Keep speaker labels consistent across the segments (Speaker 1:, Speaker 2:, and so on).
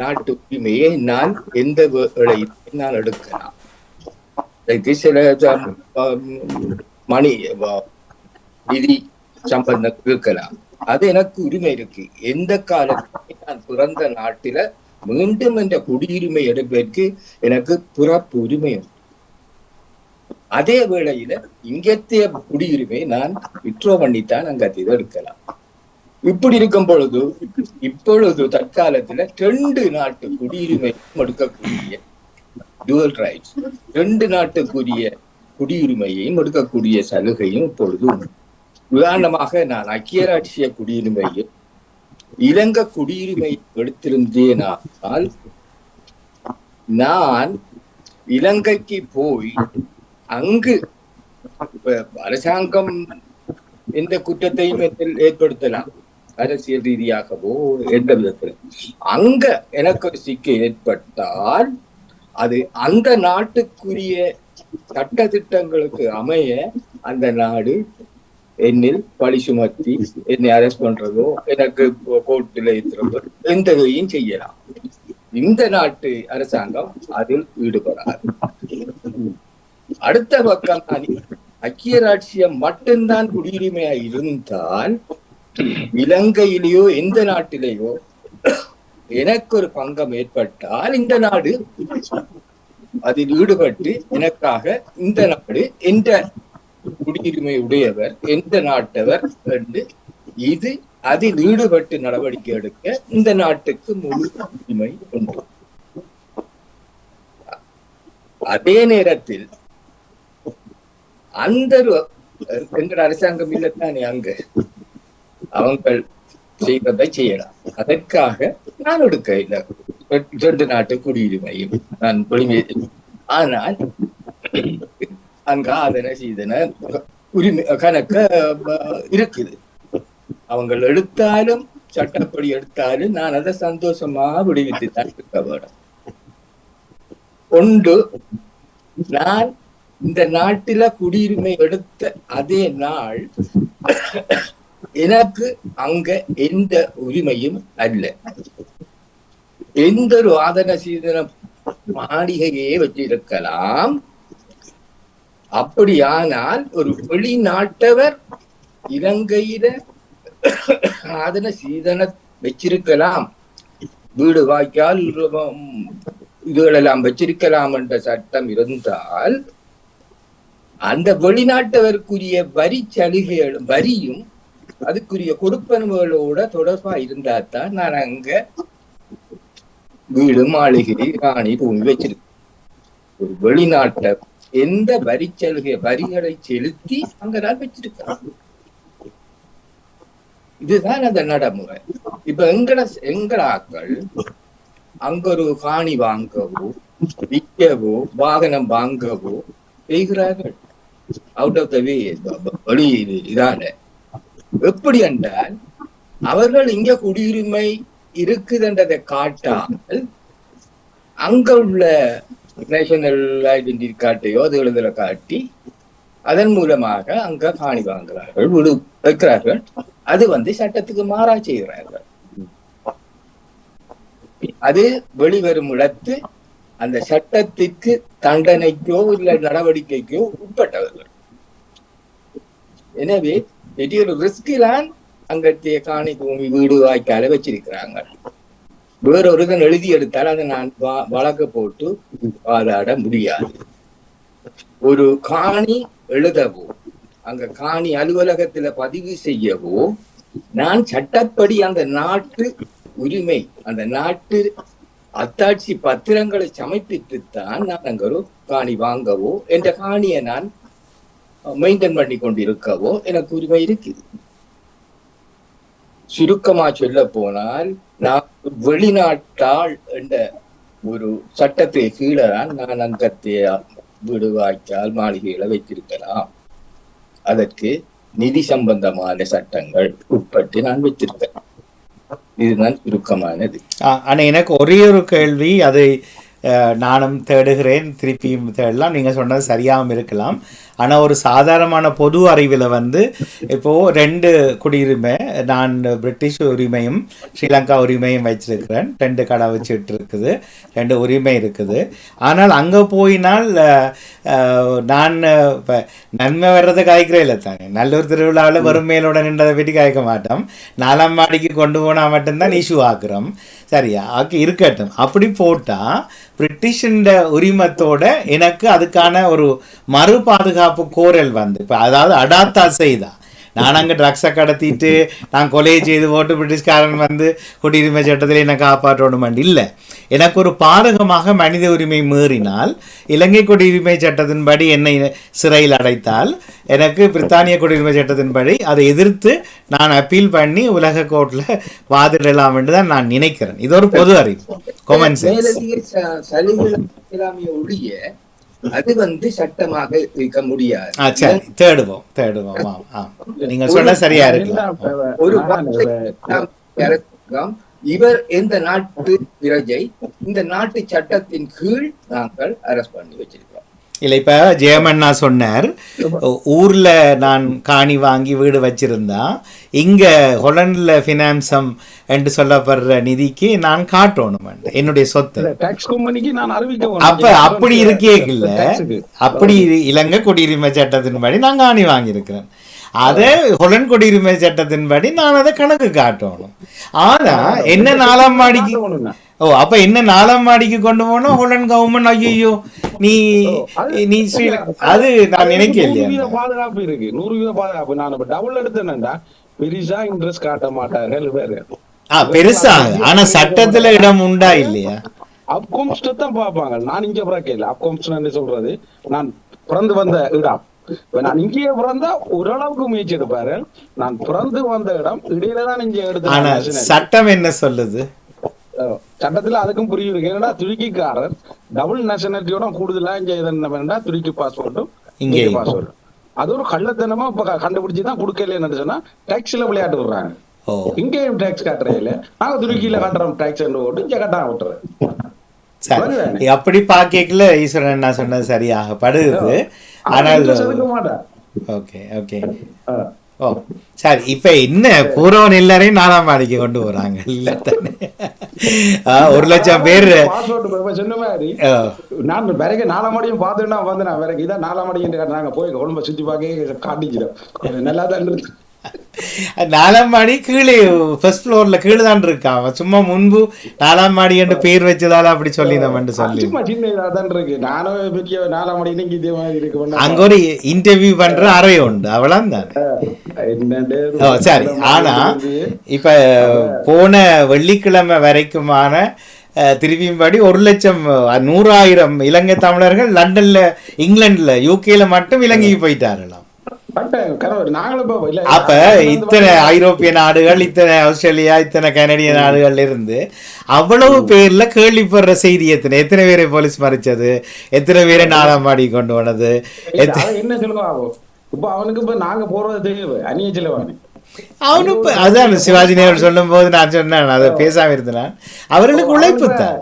Speaker 1: நாட்டு உரிமையை நான் எந்த வேளையில் நான் எடுக்கலாம். இதற்கு சில மணி நிதி சம்பந்தம் இருக்கலாம் அது எனக்கு உரிமை இருக்கு. எந்த காலத்தில் நான் பிறந்த நாட்டில மீண்டும் என்ற குடியுரிமை எடுப்பதற்கு எனக்கு பிறப்பு உரிமை உண்டு. அதே வேளையில இங்கத்திய குடியுரிமை நான் விட்ரோ பண்ணித்தான் அங்க இதை எடுக்கலாம். இப்படி இருக்கும் பொழுது இப்பொழுது தற்காலத்துல ரெண்டு நாட்டு குடியுரிமை எடுக்கக்கூடிய டுவல் ரைட்ஸ் ரெண்டு நாட்டுக்குரிய குடியுரிமையையும் எடுக்கக்கூடிய சலுகையும் இப்பொழுது உண்டு. உதாரணமாக நான் ஐக்கிய ராட்சிய குடியுரிமையில் இலங்கை குடியுரிமை எடுத்திருந்தேனால் நான் இலங்கைக்கு போய் அங்கு அரசாங்கம் எந்த குற்றத்தையும் ஏற்படுத்தலாம் அரசியல் ரீதியாகவோ எந்த விதத்தில் அங்க எனக்கு ஒரு சிக்கல் ஏற்பட்டால் அது அந்த நாட்டுக்குரிய சட்ட திட்டங்களுக்கு அமைய அந்த நாடு என்னில் பழி சுமத்தி என்னை அரெஸ்ட் பண்றதோ எனக்கு கோர்ட்டில் ஏற்றுறதோ எந்த இதையும் செய்யலாம். இந்த நாட்டு அரசாங்கம் அதில் ஈடுபடாது. அடுத்த பக்கம் ஐக்கிய ராட்சியம் மட்டும்தான் குடியுரிமையா இருந்தால் இலங்கையிலேயோ எந்த நாட்டிலேயோ எனக்கு ஒரு பங்கம் ஏற்பட்டால் இந்த நாடு அதில் ஈடுபட்டு எனக்காக இந்த நாடு எந்த குடியுரிமை உடையவர் எந்த நாட்டவர் என்று இது அதில் ஈடுபட்டு நடவடிக்கை எடுக்க இந்த நாட்டுக்கு முழு உரிமை உண்டு. அதே நேரத்தில் அந்த ஒரு- அரசாங்கம் இல்லத்தானே அங்க? அவங்கள் செய்வதை செய்யலாம். அதற்காக நான் எடுக்க இல்லை ரெண்டு நாட்டு குடியுரிமையும் நான் உரிமை ஆனால் அங்க அதன செய்தன உரிமை கணக்க இருக்குது. அவங்க எடுத்தாலும் சட்டப்படி எடுத்தாலும் நான் அதை சந்தோஷமா விடுவித்து தான் இருக்க வேணும் ஒன்று நான் இந்த நாட்டில குடியுரிமை எடுத்த அதே நாள் எனக்கு அங்க எந்த உரிமையும் அல்ல. எந்த ஒரு ஆதன சீதன மாளிகையே வச்சிருக்கலாம். அப்படியானால் ஒரு வெளிநாட்டவர் இலங்கையில ஆதன சீதன வச்சிருக்கலாம். வீடு வாய்க்கால் இதுகளெல்லாம் வச்சிருக்கலாம் என்ற சட்டம் இருந்தால் அந்த வெளிநாட்டவருக்குரிய வரி சலுகைகளும் வரியும் அதுக்குரிய கொடுப்பனவுகளோட தொடர்பா இருந்தா தான் நான் அங்க வீடு மாளிகை ராணி பூமி வச்சிருக்கேன். ஒரு வெளிநாட்டை எந்த வரி சலுகை வரிகளை செலுத்தி அங்க நான் வச்சிருக்கேன். இதுதான் அந்த நடைமுறை. இப்ப எங்கட எங்களாக்கள் அங்க ஒரு காணி வாங்கவோ விற்கவோ வாகனம் வாங்கவோ செய்கிறார்கள். அவுட் ஆஃப் த வே வழி இதான எப்படி என்றால் அவர்கள் இங்க குடியுரிமை இருக்குதுன்றதை காட்டாமல் அங்க உள்ள நேஷனல் ஐடென்டி கார்டையோ அது காட்டி அதன் மூலமாக அங்க காணி வாங்குகிறார்கள் விடு வைக்கிறார்கள். அது வந்து சட்டத்துக்கு மாறா செய்கிறார்கள். அது வெளிவரும் இடத்து அந்த சட்டத்திற்கு தண்டனைக்கோ இல்லை நடவடிக்கைக்கோ உட்பட்டவர்கள். எனவே பெரிய ஒரு ரிஸ்கிலான் அங்கத்திய காணி பூமி வீடு வாய்க்கால வச்சிருக்கிறாங்க. வேறொருதன் எழுதி எடுத்தால் அதை நான் வழக்கு போட்டு வாதாட முடியாது. ஒரு காணி எழுதவோ அங்க காணி அலுவலகத்துல பதிவு செய்யவோ நான் சட்டப்படி அந்த நாட்டு உரிமை அந்த நாட்டு அத்தாட்சி பத்திரங்களை சமர்ப்பித்துத்தான் நான் அங்க ஒரு காணி வாங்கவோ என்ற காணியை நான் மெயின்டைன் பண்ணி கொண்டிருக்கவோ எனக்கு உரிமை இருக்குது. சுருக்கமா சொல்ல போனால் நான் வெளிநாட்டாள் என்ற ஒரு சட்டத்தை கீழே தான் நான் அங்கத்தை வீடு வாய்க்கால் மாளிகைகளை வைத்திருக்கலாம். அதற்கு நிதி சம்பந்தமான சட்டங்கள் உட்பட்டு நான் வைத்திருக்கேன் இதுதான் சுருக்கமானது.
Speaker 2: ஆனா எனக்கு ஒரே ஒரு கேள்வி. அது அஹ், நானும் தேடுகிறேன் திருப்பியும் தேடலாம். நீங்க சொன்னது சரியாகவும் இருக்கலாம். ஆனால் ஒரு சாதாரணமான பொது அறிவில் வந்து இப்போது ரெண்டு குடியுரிமை நான் பிரிட்டிஷ் உரிமையும் ஸ்ரீலங்கா உரிமையும் வச்சிருக்கிறேன் ரெண்டு கடை வச்சுட்டு இருக்குது ரெண்டு உரிமை இருக்குது. ஆனால் அங்கே போயினால் நான் இப்போ நன்மை வர்றதை காய்க்கிறே இல்லை தானே. நல்லூர் திருவிழாவில் வறுமையிலோட நின்றதை பற்றி காய்க்க மாட்டோம். நாலாம் மாடிக்கு கொண்டு போனால் மட்டும்தான் இஷ்யூ ஆக்குறோம். சரியா ஆக்கி இருக்கட்டும். அப்படி போட்டால் பிரிட்டிஷின் உரிமத்தோட எனக்கு அதுக்கான ஒரு மறு பாதுகாப்பு கோரல் வந்து. இப்போ அதாவது அடாத்தா செய்தா. நான் அங்கே ட்ரக்ஸை கடத்திட்டு நான் கொலை செய்து போட்டு பிரிட்டிஷ்காரன் வந்து குடியுரிமை சட்டத்தில் என்னை காப்பாற்றணுமான் இல்லை. எனக்கு ஒரு பாதகமாக மனித உரிமை மீறினால் இலங்கை குடியுரிமை சட்டத்தின்படி என்னை சிறையில் அடைத்தால் எனக்கு பிரித்தானிய குடியுரிமை சட்டத்தின்படி அதை எதிர்த்து நான் அப்பீல் பண்ணி உலக கோர்ட்டில் வாதிடலாம் என்று தான் நான் நினைக்கிறேன். இது ஒரு பொது அறிவு. காமன் சென்ஸ்
Speaker 1: அது வந்து சட்டமாக இருக்க முடியாது.
Speaker 2: தேடுவோம் தேடுவோம். நீங்க சொன்ன சரியா இருக்கலாம்.
Speaker 1: ஒரு. இவர் எந்த நாட்டு பிரஜை இந்த நாட்டு சட்டத்தின் கீழ் நாங்கள் அரஸ்ட் பண்ணி வச்சிருக்கிறோம்.
Speaker 2: இல்லை இப்போ ஜெயமண்ணா சொன்னார் ஊர்ல நான் காணி வாங்கி வீடு வச்சிருந்தா இங்க ஹொலண்டில் ஃபினான்சம் என்று சொல்லப்படுற நிதிக்கு நான் காட்டணும் என்னுடைய சொத்து. அப்ப அப்படி இருக்கே இல்ல அப்படி இலங்கை குடியுரிமை சட்டத்தின்படி நான் காணி வாங்கியிருக்கிறேன். அதை ஹொலன் குடியுரிமை சட்டத்தின்படி நான் அதை கணக்கு காட்டணும். ஆனா என்ன நாலாம் மாடிக்கு ஓ அப்ப என்ன நாலாம் மாடிக்கு கொண்டு போனோம் ஹொலன் கவர்மெண்ட் ஐயோ நீ நீ அது நான் நினைக்க
Speaker 3: நூறு
Speaker 2: இல்லையா?
Speaker 3: வீத பாதுகாப்பு இருக்கு. நூறு வீத பாதுகாப்பு. நான் இப்ப டபுள் எடுத்தேன்டா பெருசா இன்ட்ரெஸ்ட் காட்ட மாட்டார்கள் வேற.
Speaker 2: ஆ பெருசா. ஆனா சட்டத்துல இடம் உண்டா இல்லையா?
Speaker 3: அப்கோம்ஸ்ட் தான் பார்ப்பாங்க. நான் இங்க பிறக்க இல்ல. அப்கோம்ஸ்ட் சொல்றது? நான் பிறந்து வந்த இடம். நான் இங்கேயே பிறந்தா ஓரளவுக்கு முயற்சி எடுப்பாரு. நான் பிறந்து வந்த இடம் இடையில தான் இங்க எடுத்து
Speaker 2: சட்டம் என்ன சொல்லுது?
Speaker 3: சட்டத்துல அதுக்கும் புரியும். இருக்கு என்னடா துருக்கிக்காரர்? டபுள் நேஷனாலிட்டியோட கூடுதலா இங்க என்ன பண்ணா துருக்கி பாஸ்போர்ட்டும்
Speaker 2: இங்கே.
Speaker 3: பாஸ்போர்ட் அது ஒரு கள்ளத்தனமா இப்ப கண்டுபிடிச்சு தான் கொடுக்கல சொன்னா டாக்ஸ்ல விளையாட்டு விடுறாங்க. இங்கேயும் டாக்ஸ் கட்டுறதில்ல நாங்க துருக்கியில கட்டுறோம் டாக்ஸ் ஓட்டு இங்க கட்டாம விட்டுறேன்
Speaker 2: அப்படி பாக்கல ஈஸ்வரன் என்ன சொன்னது? சரியாக படுது ஆனால் ஓகே ஓகே. ஓ சரி இப்ப என்ன பூரவன் எல்லாரையும் நாலாம் மாடிக்கு கொண்டு போறாங்க. இல்ல தானே ஒரு லட்சம் பேர்.
Speaker 3: சொன்ன மாதிரி நான் பிறகு நாலாம் மடியும் பார்த்துட்டு நான் வந்தேன். பிறகு இதான் நாலாம் மடியும் நாங்க போய் கொழும்ப சுத்தி பார்க்க காட்டிக்கிறோம் நல்லா தான் இருக்கு
Speaker 2: நாலாம் மாடி கீழே ஃபர்ஸ்ட் ஃப்ளோர்ல கீழே தான் இருக்கான் அவன் சும்மா முன்பு நாலாம் மாடி என்று பேர் வச்சதால அப்படி சொல்லி நம்ம சொல்லி.
Speaker 3: சும்மா சின்ன இதா தான் இருக்கு. நானும் பெரிய நாலாம் மடி இன்னைக்கு இதே மாதிரி இருக்கு.
Speaker 2: அங்க ஒரு இன்டர்வியூ பண்ற அறை உண்டு. அவ்வளவு தானே. சரி. ஆனா இப்ப போன வெள்ளிக்கிழமை வரைக்குமான அஹ், திரும்பியும்படி ஒரு லட்சம் நூறாயிரம் இலங்கை தமிழர்கள் லண்டன்ல இங்கிலாந்துல யூகேல மட்டும் இலங்கைக்கு போயிட்டாரலாம் அப்ப இத்தனை ஐரோப்பிய நாடுகள் இத்தனை ஆஸ்திரேலியா இத்தனை கனடிய நாடுகள்ல இருந்து அவ்வளவு பேர்ல கேள்விப்படுற செய்தி எத்தனை? எத்தனை பேரை போலீஸ் மறைச்சது? எத்தனை பேரை நாலாம் மாடி கொண்டு போனது?
Speaker 3: என்ன சொல்லுங்க ஆகும் இப்ப அவனுக்கு இப்ப நாங்க போறது தெரியும் அந்நிய செலவானு.
Speaker 2: அவனு இப்ப அதான் சிவாஜி நேரு சொல்லும் போது நான் சொன்னேன் அதை பேசாம இருந்தேன். அவர்களுக்கு உழைப்பு தான்.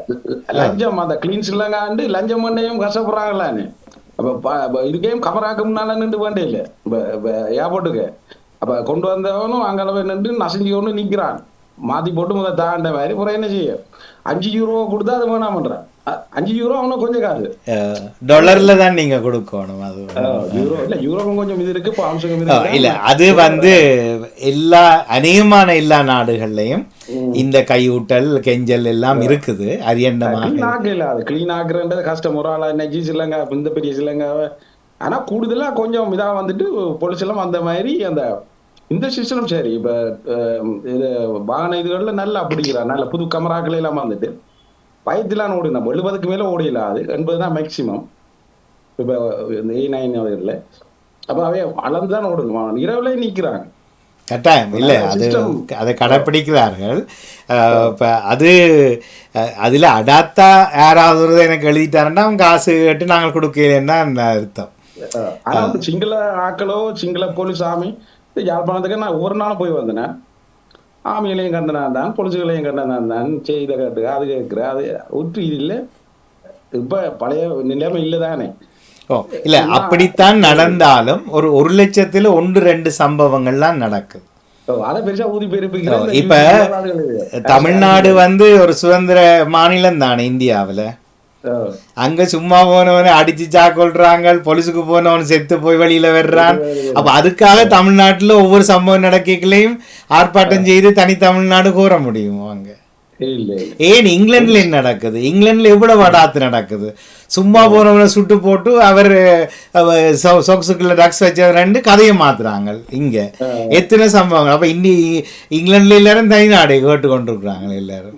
Speaker 3: லஞ்சம் அந்த கிளீன் ஸ்ரீலங்காண்டு லஞ்சம் பண்ணையும் கஷ்டப்படுறாங்களான்னு. அப்ப இதுக்கையும் கமராக்கு முன்னால நின்று வேண்டே இல்ல ஏர்போர்ட்டுக்கு அப்ப கொண்டு வந்தவனும் அங்களவே நின்று நசஞ்சி கொண்டு நிக்கிறான். மாத்தி போட்டு முத தாண்ட மாதிரி அப்புறம் என்ன செய்ய? அஞ்சு யூரோ கொடுத்தா அது வேணாம் பண்றான் அ- அஞ்சு யூரோ அவனும் கொஞ்சம் காசு.
Speaker 2: டாலர்ல தான் நீங்க கொடுக்கணும் அது
Speaker 3: யூரோ இல்ல யூரோக்கும் கொஞ்சம் இது இருக்கு.
Speaker 2: இல்ல அது வந்து எல்லா அநேகமான எல்லா நாடுகள்லயும் இந்த கையூட்டல் கெஞ்சல் எல்லாம் இருக்குது.
Speaker 3: அது கிளீன் ஆக்குறது கஷ்டம். ஒரு ஆளா நெஜி சிலங்கா இந்த பெரிய சிலங்காவை ஆனா கூடுதலா கொஞ்சம் இதா வந்துட்டு போலீஸ் எல்லாம் அந்த மாதிரி அந்த இந்த சிஸ்டம் சரி. இப்ப இது வாகன இதுகள்ல நல்லா பிடிக்கிறான் நல்ல புது கமராக்கள் எல்லாம் வந்துட்டு. பயத்திலான ஓடி நம்ம எழுபதுக்கு மேல ஓடியல அது. எண்பது தான் மேக்சிமம் இப்ப ஏ நைன் இல்ல அப்ப அவைய அளந்துதான் ஓடணும் இரவுல நிக்கிறாங்க.
Speaker 2: கட்டாயம். இல்லை அது. அதை கடைப்பிடிக்கிறார்கள். இப்ப அது அதுல அடாத்தா யாராவது ஒரு எனக்கு எழுதிட்டாருன்னா அவங்க காசு கேட்டு நாங்கள் கொடுக்கலன்னா அர்த்தம்?
Speaker 3: ஆனா இப்ப சிங்கள ஆக்களோ சிங்கள போலீஸ் ஆமி யாழ்ப்பாணத்துக்கு நான் ஒவ்வொரு நாளும் போய் வந்தேன். ஆமிகளையும் கண்டனா தான் போலீஸுகளையும் கண்டனா தான் செய்த கேட்டு அது கேட்கிற அது ஒற்று இது இல்லை. இப்ப பழைய நிலைமை இல்லதானே.
Speaker 2: ஓ இல்ல அப்படித்தான் நடந்தாலும் ஒரு ஒரு லட்சத்துல ஒன்று ரெண்டு சம்பவங்கள்லாம் நடக்குது. இப்ப தமிழ்நாடு வந்து ஒரு சுதந்திர மாநிலம் தானே இந்தியாவுல? அங்க சும்மா போனவன அடிச்சு சாக்கொள்றாங்க போலீஸுக்கு போனவன் செத்து போய் வெளியில வர்றான். அப்ப அதுக்காக தமிழ்நாட்டுல ஒவ்வொரு சம்பவம் நடக்கலையும் ஆர்ப்பாட்டம் செய்து தனி தமிழ்நாடு கோர முடியும் அங்க. ஏன் இங்கிலாந்துல என்ன நடக்குது? இங்கிலாந்துல எவ்வளவு வடாத்து நடக்குது? சும்மா போனவனை சுட்டு போட்டு அவர் சொக்ஸுக்குள்ள ட்ரக்ஸ் வச்சவரண்டு கதையை மாத்துறாங்க. இங்க எத்தனை சம்பவங்கள்? அப்ப இன்னி இங்கிலாந்துல எல்லாரும் தனிநாடு கேட்டு கொண்டிருக்கிறாங்க எல்லாரும்.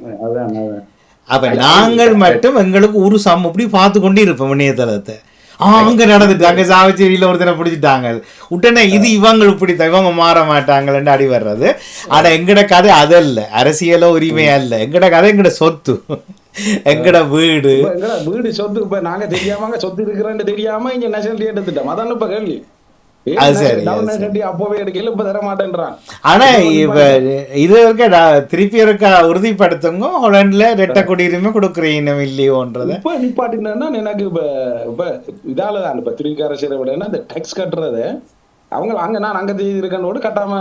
Speaker 2: அப்ப நாங்கள் மட்டும் எங்களுக்கு ஒரு சம் இப்படி பார்த்து கொண்டு இருப்போம் இணையதளத்தை. அங்க நடந்துட்டு அங்க சாவச்சேரியில ஒருத்தனை பிடிச்சிட்டாங்க. உடனே இது இவங்க இப்படித்தான் இவங்க மாற மாட்டாங்கன்னு அடி வர்றது. ஆனா எங்கட கதை அதல்ல. அரசியலோ உரிமையா இல்ல எங்கட கதை எங்கட சொத்து. எங்கட வீடு.
Speaker 3: வீடு சொத்து? இப்ப நாங்க தெரியாம சொத்து இருக்கிறேன்னு தெரியாம இங்க நேஷனாலிட்டி எடுத்துட்டோம். அதான் இப்ப கேள்வி. அப்பவே எடுக்கல இப்ப தர மாட்டேன்றான்
Speaker 2: ஆனா இப்ப இது இருக்க திருப்பி இருக்க உறுதிப்படுத்துங்க ஹாலண்ட்ல ரெட்ட குடியுரிமை கொடுக்குறீங்க இல்லையோன்றத.
Speaker 3: இப்ப நிப்பாட்டினா எனக்கு இப்ப இப்ப இதால தான் இப்ப சேர விட இந்த டேக்ஸ் கட்டுறது அவங்க அங்க நான் அங்க இருக்கனோடு கட்டாம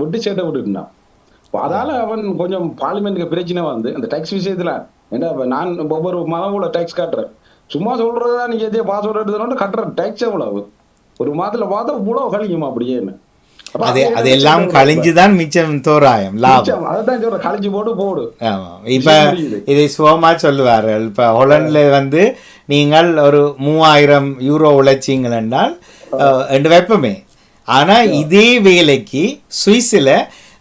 Speaker 3: விட்டு சேர்த்த விட்டுட்டான். அதால அவன் கொஞ்சம் பார்லிமெண்ட்டுக்கு பிரச்சனை வந்து அந்த டேக்ஸ் விஷயத்துல. ஏன்னா இப்ப நான் ஒவ்வொரு மாதம் கூட டேக்ஸ் கட்டுறேன். சும்மா சொல்றதா நீங்க எதையோ பாஸ்வேர்டு எடுத்துனோட கட்டுற டேக்ஸ் எவ்வளவு? ஒரு மாதத்துல பார்த்தா இவ்வளவு கழிக்குமா அப்படியேன்னு அப்ப
Speaker 2: அது
Speaker 3: அதை
Speaker 2: அதெல்லாம் கழிஞ்சுதான் மிச்சம் தோராயம் லாபம்.
Speaker 3: மிச்சம், அதைத்தான் சொல்றேன். கழிச்சு போட்டு போடு.
Speaker 2: இப்ப இதை சுகமா சொல்லுவார்கள். இப்ப ஹொலண்ட்ல வந்து நீங்கள் ஒரு மூவாயிரம் யூரோ உழைச்சிங்கள் என்றால் என்று வைப்பமே. ஆனா இதே வேலைக்கு சுவிஸ்ல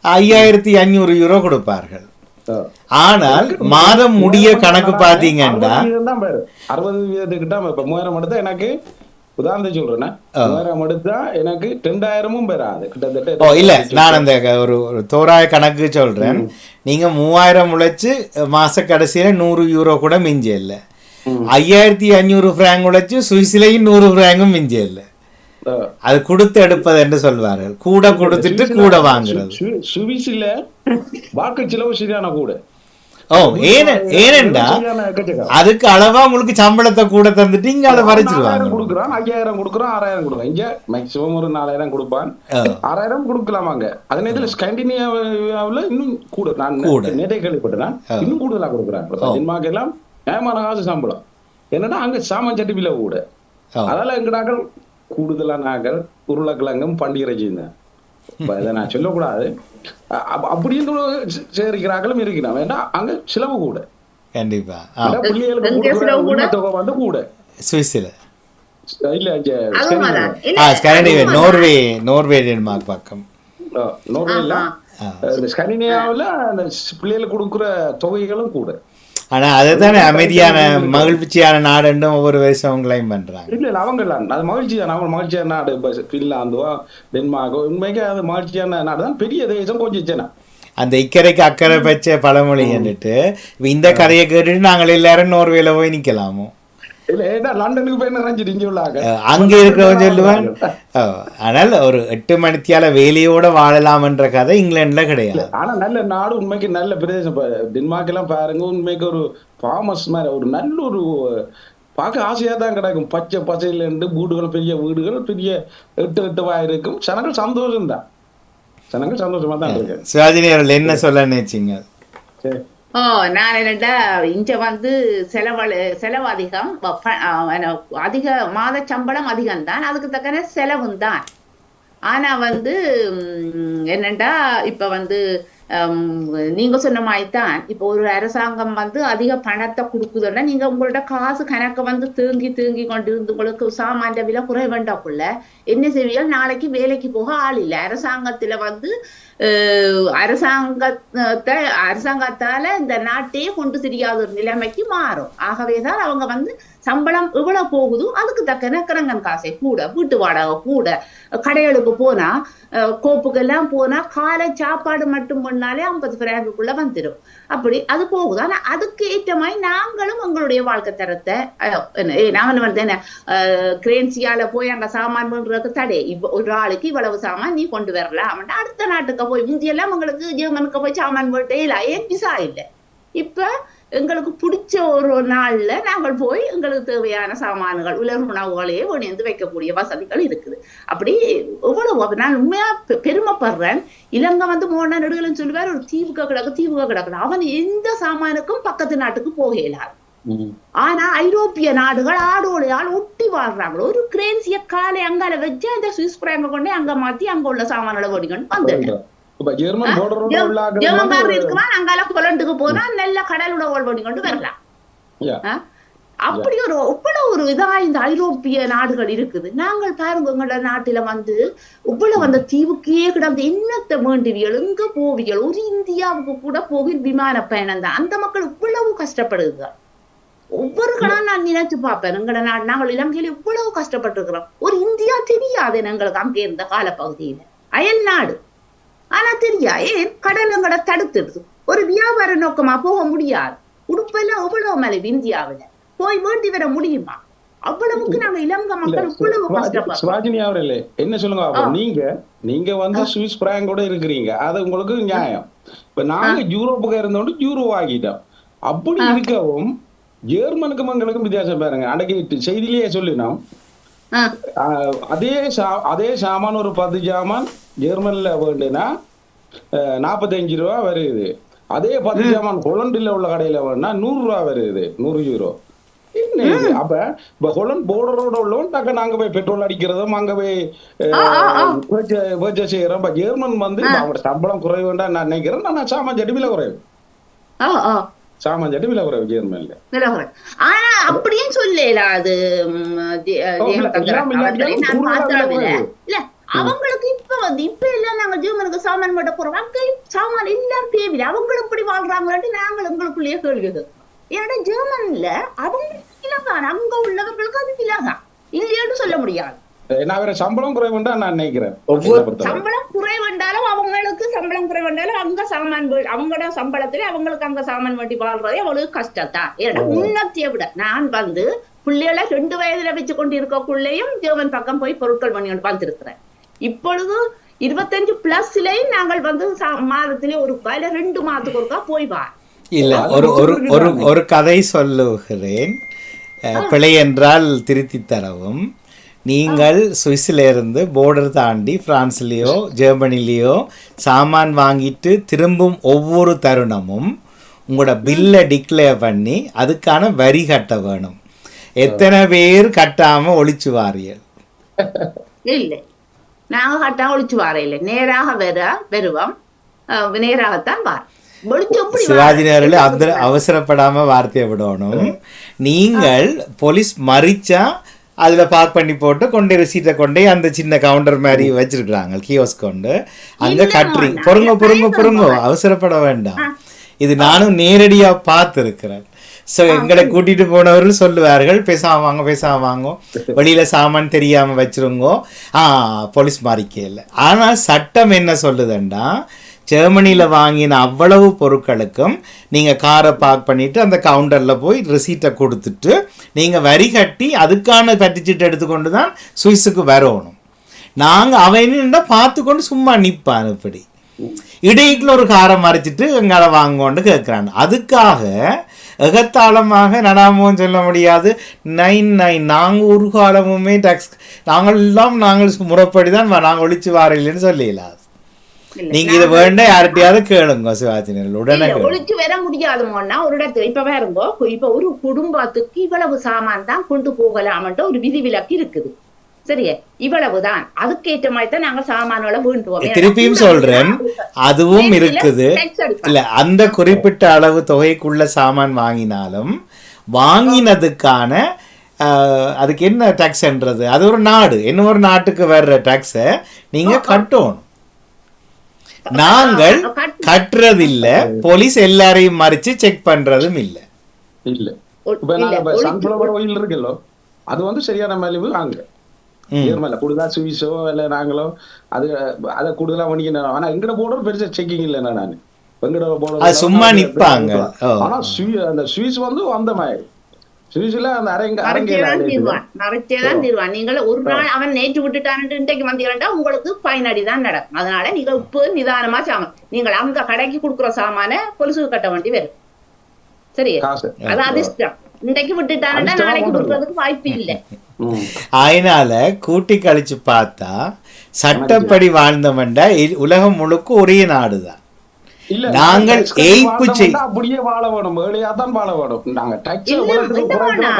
Speaker 2: ஐயாயிரத்தி அஞ்சூறு யூரோ கொடுப்பார்கள். ஆனால் மாதம் முடிய கணக்கு பாத்தீங்கன்னா
Speaker 3: அறுபது இப்ப மூவாயிரம் எடுத்தா எனக்கு உதாரணத்துக்கு சொல்றேன் மூவாயிரம் எடுத்தா எனக்கு ரெண்டாயிரமும் பெறாது.
Speaker 2: ஓ
Speaker 3: கிட்டத்தட்ட
Speaker 2: இல்ல நான் அந்த ஒரு ஒரு தோராய கணக்கு சொல்றேன். நீங்க மூவாயிரம் உழைச்சு மாச கடைசியில நூறு யூரோ கூட மிஞ்ச இல்ல. ஐயாயிரத்தி அஞ்சூறு ஃப்ராங்க் உழைச்சு சுவிஸ்லயும் நூறு ஃப்ராங்கும் மிஞ்ச இல்ல. அது கொடுத்து எடுப்பது என்று சொல்வார்கள். கூட கொடுத்துட்டு கூட வாங்குறது.
Speaker 3: சுவிஸ்ல வாழ்க்கை செலவு சரியான கூட.
Speaker 2: ஓ ஏன ஏனெண்டா
Speaker 3: சரியான எக்கச்சக்கம்.
Speaker 2: அதுக்கு அளவா உங்களுக்கு சம்பளத்தை கூட தந்துட்டு இங்க அதை வரைச்சிருவாங்க
Speaker 3: கொடுக்குறான் ஐயாயிரம் கொடுக்குறான் ஆறாயிரம் கொடுக்குறான். இங்க மேக்சிமம் ஒரு நாலாயிரம் கொடுப்பான். ஆறாயிரம் கொடுக்கலாமாங்க அதே நேரத்தில் ஸ்கண்டினியாவில் இன்னும் கூட நான்
Speaker 2: கூட.
Speaker 3: நேரே கேள்விப்பட்டேன்? இன்னும் கூடுதலா கொடுக்குறாங்க டென்மார்க் எல்லாம் ஏமான காசு சம்பளம். என்னன்னா அங்க சாமான் சட்டி கூட. அதனால எங்க நாங்கள் கூடுதலா நாங்கள் உருளைக்கிழங்கும் பண்டிகை இப்ப இதை நான் சொல்லக்கூடாது. அப்படின்னு சே- சேரிக்கிறாங்களும் இருக்கிறான் ஏன்னா அங்க செலவு கூட.
Speaker 2: கண்டிப்பா.
Speaker 3: தொகை வந்து கூட.
Speaker 2: சுவிஸ்ல.
Speaker 3: இல்ல இங்க
Speaker 2: நோர்வே நோர்வே டென்மார்க் பக்கம்.
Speaker 3: நோர்வேல ஸ்கண்டினேவியாவுல அந்த பிள்ளைகளுக்கு கொடுக்குற தொகைகளும் கூட.
Speaker 2: ஆனா அதுதானே அமைதியான மகிழ்ச்சியான நாடுன்றும் ஒவ்வொரு வருஷம் கிளைம் பண்றாங்க.
Speaker 3: இல்ல இல்ல அவங்க இல்ல. அது மகிழ்ச்சி தான் அவங்க மகிழ்ச்சியான நாடு. இப்ப பின்லாந்தோ டென்மார்க்கோ உண்மைக்கு அது மகிழ்ச்சியான நாடு? தான் பெரிய தேசம் கொஞ்சம் சின்ன
Speaker 2: அந்த இக்கரைக்கு அக்கறை பச்சை பழமொழி இப்ப இந்த கதையை கேட்டுட்டு நாங்கள் எல்லாரும் நோர்வேல போய் நிக்கலாமோ? அங்க இருக்கிறவன் சொல்லுவான். ஆனால் ஒரு எட்டு மணித்தியால வேலையோட வாழலாம்ன்ற கதை இங்கிலாந்துல கிடையாது.
Speaker 3: ஆனா நல்ல நாடு உண்மைக்கு நல்ல பிரதேசம். டென்மார்க் எல்லாம் பாருங்க உண்மைக்கு ஒரு ஃபார்மஸ் மாதிரி ஒரு நல்ல ஒரு பார்க்க ஆசையா தான் கிடக்கும். பச்சை பச்சையில இருந்து வீடுகள் பெரிய வீடுகள் பெரிய எட்டு எட்டுவா இருக்கும் ஜனங்கள் சந்தோஷம் தான் ஜனங்கள் சந்தோஷமா தான் இருக்கு.
Speaker 2: சிவாஜினி அவர்கள் என்ன சொல்ல நினைச்சீங்க
Speaker 3: சரி.
Speaker 4: ஓ நான் என்னடா இங்க வந்து செலவழு செலவு அதிகம் ப- ப- ஆ, என்ன, அதிக மாத சம்பளம் அதிகம் தான் அதுக்கு தக்கன செலவும் தான் ஆனா வந்து ம், என்னண்டா இப்ப வந்து ஹம், நீங்க சொன்ன மாதிரி தான் இப்ப ஒரு அரசாங்கம் வந்து அதிக பணத்தை கொடுக்குதுன்னா நீங்க உங்களோட காசு கணக்கை வந்து தேங்கி தேங்கி கொண்டு இருந்து உங்களுக்கு சாமான் விலை குறை வேண்டாக்குள்ள என்ன செய்வீங்க? நாளைக்கு வேலைக்கு போக ஆள் இல்லை. அரசாங்கத்துல வந்து அரசாங்கத்தை அரசாங்கத்தால இந்த நாட்டையே கொண்டு தெரியாத ஒரு நிலைமைக்கு மாறும். ஆகவேதான் அவங்க வந்து சம்பளம் எவ்வளவு போகுதோ அதுக்கு தக்கன கிரங்கன் காசை கூட வீட்டு வாடகை கூட கடைகளுக்கு போனா அஹ், கோப்புக்கெல்லாம் போனா காலை சாப்பாடு மட்டும் பண்ணாலே ஐம்பது பிராங்குக்குள்ள வந்துடும் அப்படி அது போகுது. ஆனா அதுக்கு ஏற்ற மாதிரி நாங்களும் எங்களுடைய வாழ்க்கை தரத்தை அஹ், என்ன, நான் வந்து என்ன கிரேன்சியால போய் அங்க சாமான் பண்றதுக்கு தடை. இவ் ஒரு ஆளுக்கு இவ்வளவு சாமான் நீ கொண்டு வரலாம் அடுத்த நாட்டுக்கு போய் முந்தியெல்லாம் உங்களுக்கு ஜெர்மனுக்கு போய் சாமான் போட்டே இல்லை. ஏன் விசா இல்லை? இப்ப எங்களுக்கு பிடிச்ச ஒரு நாள்ல நாங்கள் போய் எங்களுக்கு தேவையான சாமான்கள் உலர் உணவுகளையே கொண்டு வைக்கக்கூடிய வசதிகள் இருக்குது. அப்படி எவ்வளவு நான் உண்மையா பெருமைப்படுறேன். இலங்கை வந்து மோன நெடுகளும் சொல்லுவார் ஒரு தீவுக கிடக்கு தீவுக கிடக்கு. அவன் எந்த சாமானுக்கும் பக்கத்து நாட்டுக்கு போக இயலாது.
Speaker 3: ம்.
Speaker 4: ஆனா ஐரோப்பிய நாடுகள் ஆடோடையால் ஒட்டி வாழ்றாங்க ஒரு கிரேன்சிய காலை அங்கால வச்சு அந்த சுவிஸ் பிராங்க கொண்டு அங்க மாத்தி அங்க உள்ள சாமான்களை ஓடிக்கொண்டு வந்துட்டேன்.
Speaker 3: ஜெர்மன்
Speaker 4: காரர் இருக்கிறான் அங்கால கொலண்டுக்கு போனா நல்ல கடல் உணவுகள் பண்ணிக்கொண்டு வரலாம்.
Speaker 3: Yeah.
Speaker 4: ஆ? அப்படி ஒரு இவ்வளவு ஒரு இதா இந்த ஐரோப்பிய நாடுகள் இருக்குது. நாங்கள் பாருங்க எங்களோட நாட்டில வந்து இவ்வளவு அந்த தீவுக்கே கிடந்து என்னத்தை வேண்டுவியல்? எங்க போவியல்? ஒரு இந்தியாவுக்கு கூட போகி விமான பயணம் தான். அந்த மக்கள் இவ்வளவு கஷ்டப்படுதுங்க. ஒவ்வொரு கணம் நான் நினைச்சு பார்ப்பேன். எங்களோட நாடு நாங்கள் இலங்கையில இவ்வளவு கஷ்டப்பட்டிருக்கிறோம். ஒரு இந்தியா தெரியாது எங்களுக்கு அங்கே இருந்த காலப்பகுதியில. அயல் நாடு. ஆனா தெரியா ஏன் கடல் எங்கட தடுத்துடுது. ஒரு வியாபார நோக்கமா போக முடியாது. உடுப்பெல்லாம் எவ்வளவு மலை இந்தியாவுல போய் வேண்டி வர முடியுமா? அவ்வளவுக்கு நாங்க இலங்கை மக்கள் இவ்வளவு
Speaker 3: என்ன சொல்லுங்க. நீங்க நீங்க வந்து சுவிஸ் பிராங்கோட இருக்கிறீங்க. அது உங்களுக்கு நியாயம். இப்ப நாங்க யூரோப்புக்கு இருந்தோண்டு யூரோ ஆகிட்டோம் அப்படி. இருக்கவும் ஜெர்மனுக்கும் எங்களுக்கும் வித்தியாசம் பாருங்க. அன்னைக்கு செய்தியிலேயே சொல்லினோம். அதே அதே சாமான் ஒரு பத்து சாமான் ஜெர்மன்ல வேண்டுனா நாற்பத்தஞ்சு ரூபா வருது அதே பத்து சாமான் ஹொலண்டில் உள்ள கடையில வேணும்னா நூறு ரூபா வருது நூறு யூரோ அப்ப இப்ப ஹொலண்ட் போர்டரோட உள்ளவன் டக்கு நாங்க போய் பெட்ரோல் அடிக்கிறதும் அங்க போய். பர்ச்சேஸ் செய்யறோம் ஜெர்மன் வந்து அவங்க சம்பளம் குறைவுண்டா நான் நினைக்கிறேன் நான் சாமான் சட்டி விலை குறைவு
Speaker 4: ஆ, ஆ.
Speaker 3: சாமான் சட்டி விலை குறைவு ஜெர்மன்ல
Speaker 4: நிலவரம். ஆனா அப்படியும் சொல்லல அது
Speaker 3: இல்ல,
Speaker 4: இல்ல அவங்களுக்கு இப்ப வந்து இப்ப எல்லாம் நாங்க ஜெர்மனுக்கு சாமான் மட்டும் போறோம். அங்கேயும் சாமான் எல்லாரும் தேவையில்லை. அவங்க எப்படி வாழ்றாங்களாட்டு நாங்கள் எங்களுக்குள்ளேயே கேள்வி ஏன்னா ஜெர்மன்ல அவங்க இலகான் அங்க உள்ளவர்களுக்கு அது இலகான் இல்லையான்னு சொல்ல முடியாது.
Speaker 3: நான் வேற சம்பளம் குறைவுண்டா நான் நினைக்கிறேன்.
Speaker 4: சம்பளம் குறைவண்டாலும் அவங்களுக்கு சம்பளம் குறைவண்டாலும் அங்க சாமான் அவங்களோட சம்பளத்துல அவங்களுக்கு அங்க சாமான் வட்டி வாழ்றதே அவங்களுக்கு கஷ்டத்தான் ஏன்னா முன்னத்தைய விட நான் வந்து பிள்ளைகளை ரெண்டு வயதுல வச்சு கொண்டு இருக்கக்குள்ளேயும் ஜெர்மன் பக்கம் போய் பொருட்கள் பண்ணி கொண்டு வந்திருக்கிறேன் இப்பொழுது இருபத்தஞ்சு பிளஸ்லயும் நாங்கள் வந்து சா- மாதத்திலே ஒரு வேலை ரெண்டு மாதத்துக்கு ஒருக்கா போய் வா.
Speaker 2: இல்ல ஒரு ஒரு ஒரு கதை சொல்லுகிறேன். பிழை என்றால் திருத்தி தரவும். நீங்கள் சுவிஸ்ல இருந்து போர்டர் தாண்டி பிரான்ஸ்லேயோ ஜெர்மனிலேயோ சாமான் வாங்கிட்டு திரும்பும் ஒவ்வொரு தருணமும் உங்களோட பில்லை டிக்ளேர் பண்ணி அதுக்கான வரி கட்ட வேணும். எத்தனை பேர் கட்டாம ஒளிச்சு வாரியல்?
Speaker 4: இல்லை. நாங்க கட்டா ஒழிச்சு வார இல்லை நேராக வர வருவோம். நேராகத்தான் வார் ஒழிச்சு?
Speaker 2: சிவாஜி நேரில் அந்த அவசரப்படாம வார்த்தையை விடணும். நீங்கள் போலீஸ் மறிச்சா அதுல பார்க் பண்ணி போட்டு கொண்டு ரசீட்டை கொண்டு அந்த சின்ன கவுண்டர் மாதிரி வச்சிருக்கிறாங்க கியோஸ் கொண்டு. அங்க கட்டுறீங்க பொறுங்க பொறுங்க பொறுங்க. அவசரப்பட வேண்டாம். இது நானும் நேரடியா பார்த்துருக்கிறேன். ஸோ எங்களை கூட்டிட்டு போனவர்கள் சொல்லுவார்கள் பேசாம வாங்க பேசாம வாங்க. வெளியில சாமான் தெரியாம வச்சிருங்கோ. ஆ போலீஸ் மாறிக்கையில். ஆனா சட்டம் என்ன சொல்லுதுண்டா ஜெர்மனியில் வாங்கின அவ்வளவு பொருட்களுக்கும் நீங்கள் காரை பார்க் பண்ணிவிட்டு அந்த கவுண்டரில் போய் ரிசீட்டை கொடுத்துட்டு நீங்கள் வரி கட்டி அதுக்கான சர்டிஃபிகேட் எடுத்துக்கொண்டு தான் சுவிஸுக்கு வரணும். நாங்கள் அவன் பார்த்து கொண்டு சும்மா நிற்பான் இப்படி. இடைக்குள்ள ஒரு காரை மறைச்சிட்டு எங்களை வாங்கோன்னு கேட்குறான் அதுக்காக எகத்தாளமாக நடாமோன்னு சொல்ல முடியாது. Nine nine. நாங்கள் ஒரு காலமுமே டாக்ஸ் நாங்கள் எல்லாம் நாங்கள் முறைப்படி தான் நாங்கள் ஒழிச்சு வாரில்லைன்னு சொல்லிடலாம் நீங்க இதை வேண்ட யார்கிட்டயாவது கேளுங்க சிவாஜினர்கள் உடனே
Speaker 4: ஒழிச்சு வர முடியாதுமோன்னா ஒரு இடத்துல இப்ப பாருங்க இப்ப ஒரு குடும்பத்துக்கு இவ்வளவு சாமான் தான் கொண்டு போகலாம்ன்ற ஒரு விதிவிலக்கு இருக்குது. சரியா? இவ்வளவுதான். அதுக்கேற்ற மாதிரி தான் நாங்க சாமான்களை வேண்டுவோம்.
Speaker 2: திருப்பியும் சொல்றேன். அதுவும் இருக்குது. இல்ல அந்த குறிப்பிட்ட அளவு தொகைக்குள்ள சாமான் வாங்கினாலும் வாங்கினதுக்கான அதுக்கு என்ன டேக்ஸ்ன்றது அது ஒரு நாடு. இன்னொரு நாட்டுக்கு வர்ற டேக்ஸை நீங்க கட்டணும். நாங்கள்
Speaker 4: கட்டு-
Speaker 2: கட்டுறதில்ல. போலீஸ் எல்லாரையும் மறிச்சு செக் பண்றதும் இல்ல.
Speaker 3: இல்ல. இப்ப சன்ஃபிளவர் ஆயில் இருக்குல்லோ? அது வந்து சரியான மலிவு அங்க.
Speaker 2: ம்.
Speaker 3: ஜெர்மன்ல கூடுதலா சுவிஸோ இல்ல நாங்களோ அது அதை கூடுதலா வணிகம் ஆனா எங்கட போர்டர் பெருசா செக்கிங் இல்லைண்ணா நான் எங்கட
Speaker 2: அது சும்மா நிப்பாங்க.
Speaker 3: ஆனா சுவி- அந்த சுவிஸ் வந்து அந்த மாதிரி. சுவிஸ்ல அந்த அரங்க
Speaker 4: தீர்வான் தீர்வான் நீங்கள் ஒரு நாள் அவன் நேற்று விட்டுட்டான் இன்றைக்கு வந்தீங்கன்னா உங்களுக்கு ஃபைன் அடி தான் நடக்கும். அதனால நீங்க இப்போ நிதானமா சாமான் நீங்கள் அங்க கடைக்கு கொடுக்குற சாமான பொலிசுக்கு கட்ட வேண்டி வரும். சரி?
Speaker 3: காசு.
Speaker 4: அது அதிர்ஷ்டம். இன்றைக்கு விட்டுட்டாங்கன்னா நாளைக்கு
Speaker 3: கொண்டு
Speaker 4: விடுறதுக்கு வாய்ப்பு இல்லை.
Speaker 2: அதனால கூட்டி கழிச்சு பார்த்தா சட்டப்படி வாழ்ந்தவன்டா இ- உலகம் முழுக்க ஒரே நாடுதான். நாங்கள் ஏய்ப்பு செய்-
Speaker 3: அப்படியே வாழ வேணும் ஏழையா தான் வாழ வேணும். நாங்க
Speaker 4: அரசாங்கத்துக்கே
Speaker 3: வேண்டாம்,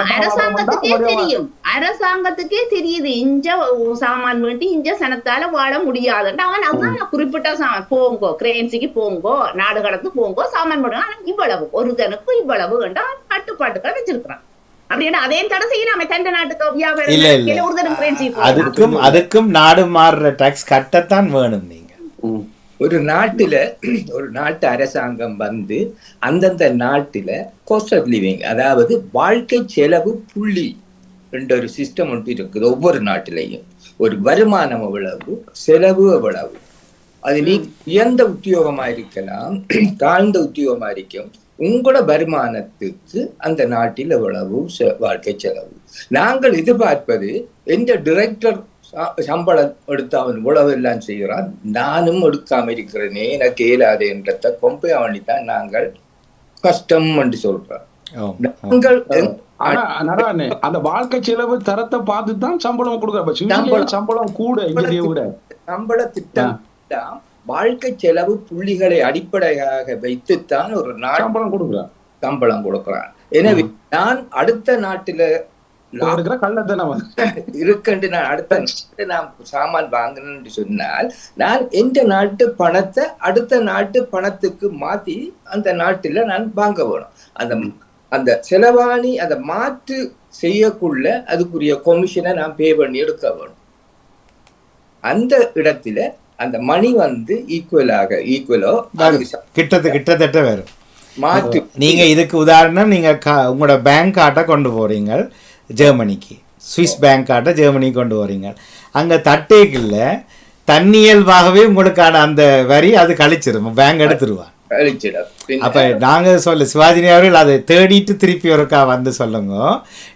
Speaker 3: அப்படியே
Speaker 4: தெரியும். அரசாங்கத்துக்கே தெரியுது. இஞ்ச சாமான் வேண்டி இஞ்ச சனத்தால வாழ முடியாதுன்னு அவன் அதான் குறிப்பிட்ட சாமான் போங்கோ கிரேன்சிக்கு போங்கோ நாடு கடந்து போங்கோ சாமான் போடுங்க ஆனா இவ்வளவு ஒரு தனுக்கு இவ்வளவு வேண்டா கட்டுப்பாட்டுக்கள் வச்சிருக்கிறான்.
Speaker 2: அதுக்கும் அதுக்கும் நாடு மாறுற டாக்ஸ் கட்டத்தான் வேணும் நீங்க.
Speaker 3: ம்.
Speaker 1: ஒரு நாட்டுல ஒரு நாட்டு அரசாங்கம் வந்து அந்தந்த நாட்டுல காஸ்ட் ஆஃப் லிவிங் அதாவது வாழ்க்கை செலவு புள்ளி என்ற ஒரு சிஸ்டம் ஒன்று இருக்குது ஒவ்வொரு நாட்டிலையும். ஒரு வருமானம் எவ்வளவு செலவு எவ்வளவு. அது நீ உயர்ந்த உத்தியோகமா இருக்கலாம் தாழ்ந்த உத்தியோகமா இருக்கும். உங்களோட வருமானத்துக்கு அந்த நாட்டில் எவ்வளவு வாழ்க்கை செலவு. நாங்கள் எதிர்பார்ப்பது எந்த டிரெக்டர் சம்பளம் எடுத்து அவன் இவ்வளவு எல்லாம் செய்கிறான். நானும் எடுக்காம இருக்கிறேனே எனக்கு இயலாது என்றத கொம்பை அவனித்தான் நாங்கள் கஷ்டம் என்று சொல்றோம். நாங்கள்
Speaker 3: அந்த வாழ்க்கை செலவு தரத்தை பார்த்து தான் சம்பளம். கொடுக்குறப்ப
Speaker 1: சம்பளம்.
Speaker 3: கூட விட
Speaker 1: சம்பள திட்டம் வாழ்க்கை செலவு புள்ளிகளை அடிப்படையாக வைத்துத்தான் ஒரு
Speaker 3: சம்பளம் கொடுக்குறான்
Speaker 1: சம்பளம் கொடுக்கிறான். எனவே நான் அடுத்த நாட்டில இருக்குன்னு நான் அடுத்த நான் சாமான் வாங்கணும்னு சொன்னால் நான் எந்த நாட்டு பணத்தை அடுத்த நாட்டு பணத்துக்கு மாத்தி அந்த நாட்டுல நான் வாங்க வேணும். அந்த அந்த செலவாணி அந்த மாற்று செய்யக்குள்ள அதுக்குரிய கொமிஷனை நான் பே பண்ணி எடுக்க வேணும். அந்த இடத்துல அந்த மணி வந்து ஈக்குவலாக ஈக்குவலோ
Speaker 2: கிட்டத்து கிட்டத்தட்ட வரும்.
Speaker 1: மாற்று.
Speaker 2: நீங்க இதுக்கு உதாரணம் நீங்க கா- உங்களோட பேங்க் கார்டை கொண்டு போறீங்க ஜெர்மனிக்கு. சுவிஸ் பேங்க் கார்டை ஜெர்மனிக்கு கொண்டு போறீங்க. அங்க தட்டேக்குள்ள தன்னியல்பாகவே உங்களுக்கான அந்த வரி அது கழிச்சிரும். பேங்க் எடுத்துருவான்
Speaker 1: கழிச்சிடும்
Speaker 2: அப்ப நாங்க சொல்ல சிவாஜினி அவர்கள் அதை தேடிட்டு திருப்பி ஒருக்கா வந்து சொல்லுங்க.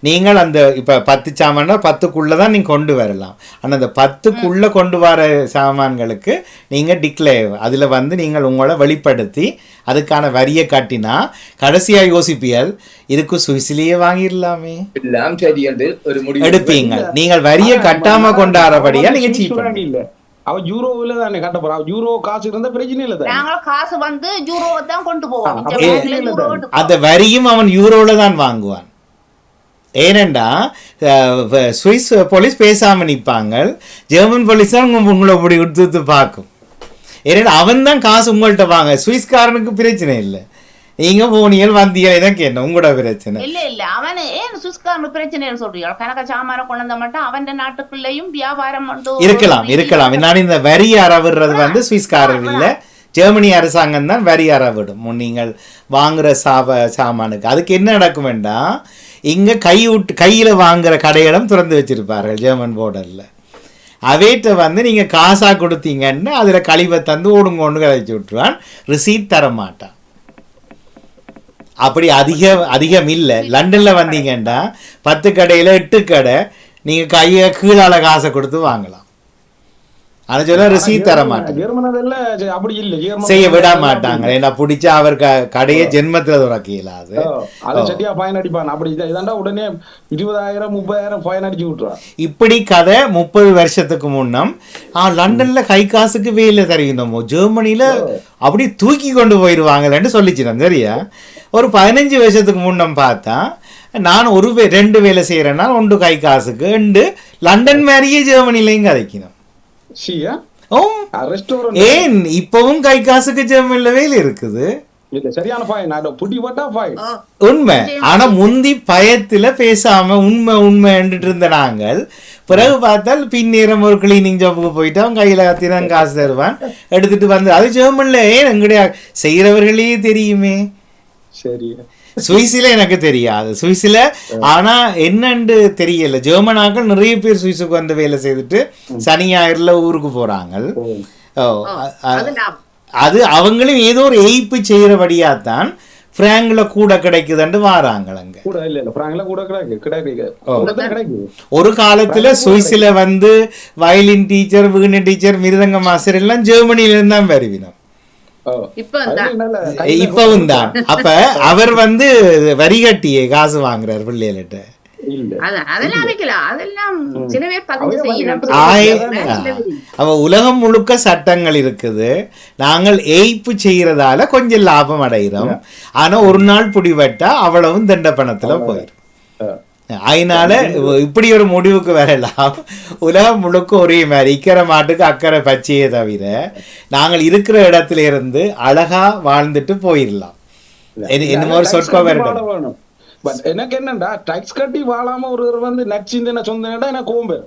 Speaker 2: நீங்கள் அந்த இப்ப பத்து சாமான்னா பத்துக்குள்ள தான் நீங்க கொண்டு வரலாம். ஆனா அந்த பத்துக்குள்ள கொண்டு வர சாமான்களுக்கு நீங்க டிக்ளேர் அதுல வந்து நீங்கள் உங்களை வெளிப்படுத்தி அதுக்கான வரியை காட்டினா கடைசியா யோசிப்பியல் இதுக்கு சுவிஸ்லயே வாங்கிடலாமே.
Speaker 1: எல்லாம் சரி என்று ஒரு முடிவு
Speaker 2: எடுப்பீங்க. நீங்கள் வரியை கட்டாம கொண்டாடுறபடியா நீங்க சீப்
Speaker 3: சுவிட்சர்லாந்து இல்ல அவ யூரோவில தானே கட்ட போறா. யூரோ காசு இருந்தா பிரச்சனை இல்ல தானே.
Speaker 4: நாங்கள் காசு வந்து ஜூரோவை தான் கொண்டு போவோம்.
Speaker 2: அந்த வரியும் அவன் யூரோல தான் வாங்குவான். ஏனெண்டா சுவிஸ் போலீஸ் பேசாம நிற்பாங்க ஜெர்மன் போலீஸ் தான் உங்க- உங்களை இப்படி எடுத்து பார்க்கும். ஏன்னா அவன் தான் காசு உங்கள்கிட்ட வாங்க. சுவிஸ்காரனுக்கு பிரச்சனை இல்லை. நீங்க போனீங்க வந்தீங்க தான் கேட்டேன் உங்களோட பிரச்சனை.
Speaker 4: இல்ல இல்ல அவனு ஏன் சுஸ்காரனு பிரச்சனைன்னு சொல்றீங்க கணக்க சாமான கொண்டு வந்த மட்டும் அவன் நாட்டுக்குள்ளேயும் வியாபாரம்.
Speaker 2: இருக்கலாம் இருக்கலாம். நான் இந்த வரி அறவிடுறது வந்து சுவிஸ்காரர் இல்லை. ஜெர்மனி அரசாங்கம் தான் வரி அறவிடும். நீங்கள் வாங்குற சாப சாமானுக்கு. அதுக்கு என்ன நடக்கும் வேண்டாம் இங்க கை விட்டு கையில வாங்குற கடைகளும் திறந்து வச்சிருப்பார்கள் ஜெர்மன் போர்டர்ல அவைட்ட வந்து நீங்க காசா கொடுத்தீங்கன்னா அதுல கழிவை தந்து ஓடுங்க ஒன்று கழிச்சு விட்டுருவான். ரிசீட் தர மாட்டான் அப்படி அதிக அதிகம் இல்லை. லண்டன்ல வந்தீங்கன்னா பத்து கடையில எட்டு கடை நீங்க கையை கீழால காசை கொடுத்து வாங்கலாம். ஆனா சொல்ல ரிசீட் தர மாட்டாங்க. செய்ய விட மாட்டாங்க. ஏன்னா பிடிச்சா அவர் கடையை ஜென்மத்துல துறக்க இயலாது
Speaker 3: உடனே இருபதாயிரம் முப்பதாயிரம் ஃபைன் அடிச்சு விட்டுறான்
Speaker 2: இப்படி கதை முப்பது வருஷத்துக்கு முன்னம் ஆ லண்டன்ல கை காசுக்கு வேலை தருகின்றோமோ? ஜெர்மனில அப்படி தூக்கி கொண்டு போயிடுவாங்களேன்னு சொல்லிச்சிடும் சரியா? ஒரு பதினஞ்சு வருஷத்துக்கு முன்னம் பார்த்தா நான் ஒரு வே ரெண்டு வேலை செய்கிறேன்னா ஒன்று கை காசுக்கு ரெண்டு லண்டன் மாதிரியே ஜெர்மனிலையும் கதைக்கணும். ஏன் இப்பவும் கை காசுக்கு ஜெர்மனில வேலை இருக்குது? உண்மை. ஆனா முந்தி பயத்துல பேசாம உண்மை உண்மை இருந்த நாங்கள் பிறகு பார்த்தால் பின்னேரம் ஒரு கிளீனிங் ஜாப்புக்கு போயிட்டு அவன் கையில கத்தினான் காசு தருவான். எடுத்துட்டு வந்து அது ஜெர்மன்ல ஏன் எங்கடைய? செய்யறவர்களே தெரியுமே.
Speaker 3: சரி.
Speaker 2: சுவிஸ்ல எனக்கு தெரியாது. சுவிஸ்ல ஆனா என்னன்னு தெரியல. ஜெர்மனாக்கள் நிறைய பேர் சுவிஸுக்கு வந்து வேலை செய்துட்டு சனி ஞாயிறுல ஊருக்கு போறாங்க.
Speaker 4: அது
Speaker 2: அவங்களும் ஏதோ ஒரு எய்ப்பு செய்யறபடியா தான் பிராங்க்ல கூட கிடைக்குதுன்னு வாராங்க அங்க.
Speaker 3: கூட இல்ல இல்ல. பிராங்க்ல கூட கிடைக்கு கிடைக்கு.
Speaker 2: ஓ.
Speaker 3: கூட தான் கிடைக்குது
Speaker 2: ஒரு காலத்துல சுவிஸ்ல வந்து வயலின் டீச்சர் வீணு டீச்சர் மிருதங்க மாஸ்டர் எல்லாம் ஜெர்மனில இருந்து தான் வருவினோம். இப்பவும் தான் அப்ப அவர் வந்து வரி கட்டியே காசு வாங்குறார் அவ உலகம் முழுக்க சட்டங்கள் இருக்குது. நாங்கள் ஏய்ப்பு செய்யறதால கொஞ்சம் லாபம் அடைகிறோம். ஆனா ஒரு நாள் பிடிபட்டா அவ்வளவும் தண்ட பணத்துல போயிடும்
Speaker 3: அஹ்,
Speaker 2: அதனால இப்படி ஒரு முடிவுக்கு வரலாம். உலகம் முழுக்க ஒரே மாதிரி. இக்கரை மாட்டுக்கு அக்கறை பச்சையே தவிர நாங்கள் இருக்கிற இடத்துல இருந்து அழகா வாழ்ந்துட்டு போயிடலாம் என்ன- என்னமோ ஒரு.
Speaker 3: வேணும். But எனக்கு என்னண்டா டாக்ஸ் கட்டி வாழாம ஒருவர் வந்து நச்சிந்தன சொந்தனடா எனக்கு கோம்பேர்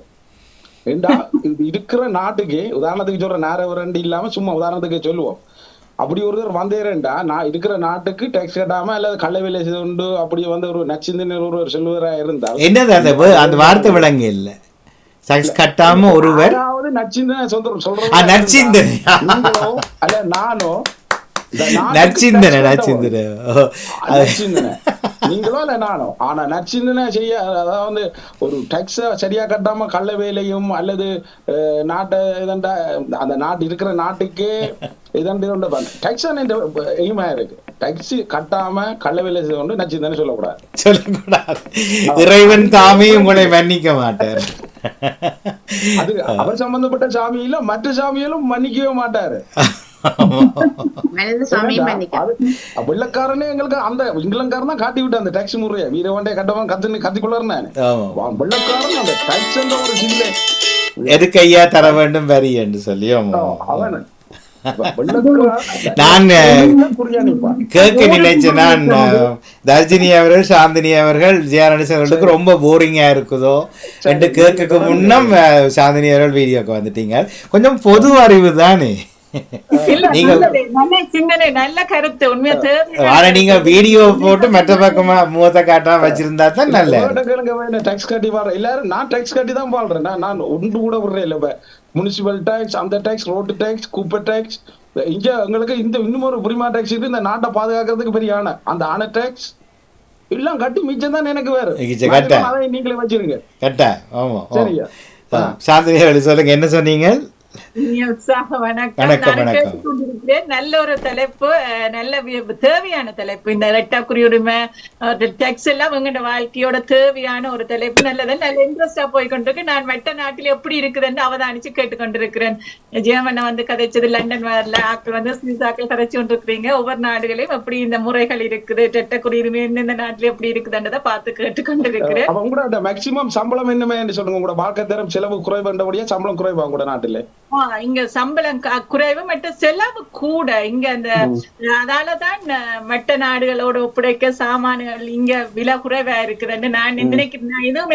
Speaker 3: ஏண்டா இருக்கிற நாட்டுக்கு உதாரணத்துக்கு சொல்ற நேர ரெண்டு இல்லாம சும்மா உதாரணத்துக்கு சொல்லுவோம். அப்படி ஒருத்தர் வந்தேரேன்டா நான் இருக்கிற நாட்டுக்கு டேக்ஸ் கட்டாம அல்லது கள்ள வேலை செய்து கொண்டு அப்படி வந்து ஒரு நச்சிந்தனர் ஒருவர் செல்வரா இருந்தால்
Speaker 2: என்னது அந்த அந்த வார்த்தை விளங்க இல்ல. சக்ஸ் கட்டாம ஒருவர்
Speaker 3: அதாவது நச்சிந்தனை சொந்த சொல்றோம்
Speaker 2: ஆ, நற்சிந்தனை.
Speaker 3: நீங்களோ அல்ல நானோ? இந்த நாட்டுக்கு
Speaker 2: நற்சிந்தனை. நற்சிந்தனை
Speaker 3: நீங்களோ இல்ல நானோ? ஆனா நற்சிந்தனை செய்ய அதாவது ஒரு டேக்ஸ சரியா கட்டாம கள்ள வேலையும் அல்லது நாட்டை இதண்டா அந்த நாட்டு இருக்கிற நாட்டுக்கே இதண்டு டேக்ஸ் எய்மா இருக்கு. டேக்ஸ் கட்டாம கள்ள வேலை செய்து கொண்டு நச்சிந்தனை சொல்லக்கூடாது.
Speaker 2: சொல்லக்கூடாது. இறைவன் தாமே உங்களை மன்னிக்க மாட்டார்.
Speaker 3: அது அவர் சம்பந்தப்பட்ட சாமியில மற்ற சாமியிலும் மன்னிக்கவே மாட்டாரு. வெள்ளக்காரனே எங்களுக்கு அந்த இங்கிலங்காரன் தான் காட்டி விட்டு அந்த டாக்ஸி முறையை. வீரவண்டே கட்டவன் கத்து கத்திக்குள்ளாரு நான்.
Speaker 2: ஆமா.
Speaker 3: வெள்ளக்காரன் அந்த டாக்ஸ் என்ற ஒரு சில்லை.
Speaker 2: எதுக்கு ஐயா தர வேண்டும் வரி என்று சொல்லி.
Speaker 3: அவன்
Speaker 2: நான் கேட்க நினைச்சேன் நான் தர்ஜினி அவர்கள் சாந்தினி அவர்கள் ஜெயராணி அவர்களுக்கு ரொம்ப போரிங்கா இருக்குதோ என்று கேட்கக்கு முன்னம் சாந்தினி அவர்கள் வீடியோக்கு வந்துட்டீங்க. கொஞ்சம் பொது அறிவு தானே. நீங்க
Speaker 5: நல்லது. நல்ல சிந்தனை நல்ல கருத்து உண்மையா தேவை
Speaker 2: ஆனா நீங்க வீடியோ போட்டு மற்ற பக்கமா முகத்தை காட்டாம வச்சிருந்தா தான் நல்ல
Speaker 3: டாக்ஸ் கட்டி வர எல்லாரும் நான் டாக்ஸ் கட்டி தான் வாழ்றேன் நான் நான் ஒன்று கூட விடுறேன் இல்ல முனிசிபல் டாக்ஸ் அந்த டாக்ஸ் ரோட்டு டாக்ஸ் குப்பை டாக்ஸ் இங்க எங்களுக்கு இந்த இன்னும் ஒரு புரிமா டாக்ஸ் இருக்கு. இந்த நாட்டை பாதுகாக்கிறதுக்கு பெரிய ஆணை. அந்த ஆணை டாக்ஸ் எல்லாம் கட்டி மிச்சம் தான் எனக்கு வேற.
Speaker 2: கட்ட.
Speaker 3: நீங்களே வச்சிருங்க.
Speaker 2: கரெக்டா. ஆமா.
Speaker 3: சரியா?
Speaker 2: அவர்கள் சொல்லுங்க. என்ன சொன்னீங்க?
Speaker 5: உற்சாக வணக்கம். நான் நல்ல ஒரு தலைப்பு நல்ல தேவையான தலைப்பு. இந்த ரெட்டா குடியுரிமை டெக்ஸ் எல்லாம் உங்களோட வாழ்க்கையோட தேவையான ஒரு தலைப்பு. நல்லது நல்ல இன்ட்ரெஸ்டா போய் கொண்டிருக்கு நான் மற்ற நாட்டில் எப்படி இருக்குதுன்னு அவதானிச்சு கேட்டுக்கொண்டிருக்கிறேன். ஜெயமண்ண வந்து கதைச்சது லண்டன் ஆக்கள் வந்து ஸ்ரீசாக்கள் கதைச்சு கொண்டிருக்கிறீங்க. ஒவ்வொரு நாடுகளையும் எப்படி இந்த முறைகள் இருக்குது ரெட்ட குடியுரிமை எந்தெந்த நாட்டுல எப்படி இருக்குதுன்றதை பார்த்து கேட்டுக்கொண்டிருக்கிறேன்.
Speaker 3: அவங்க கூட மேக்சிமம் சம்பளம் என்னமே சொல்லுங்க. உங்களோட வாழ்க்கை தரம் செலவு குறைவுன்றபடியா சம்பளம் குறைவா கூட நாட்டுல?
Speaker 5: இங்க சம்பளம் குறைவு மற்ற செலவு கூட. இங்க அந்த அதாலதான் மற்ற நாடுகளோட ஒப்படைக்க சாமான்கள் இங்க விலை குறைவா இருக்குதுன்னு நான் நினைக்கிறேன். நான் இதுவும்